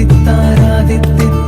ஆதித்தாராதித்தித்த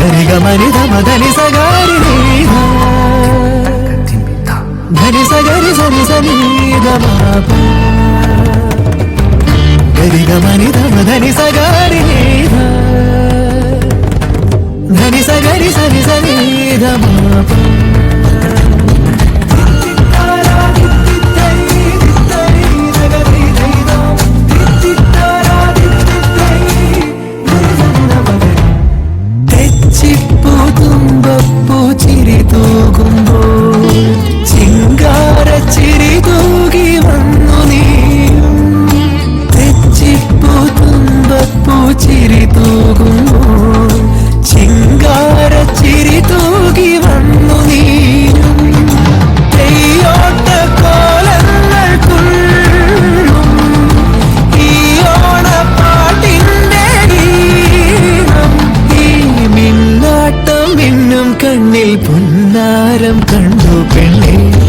గరిగమని ధమధని సగారి ధని సగరి సని సని గరిగమని ధమధని ధమ ధని సగారి കണ്ണിൽ പൊന്നാരം കണ്ടു പെണ്ണേ.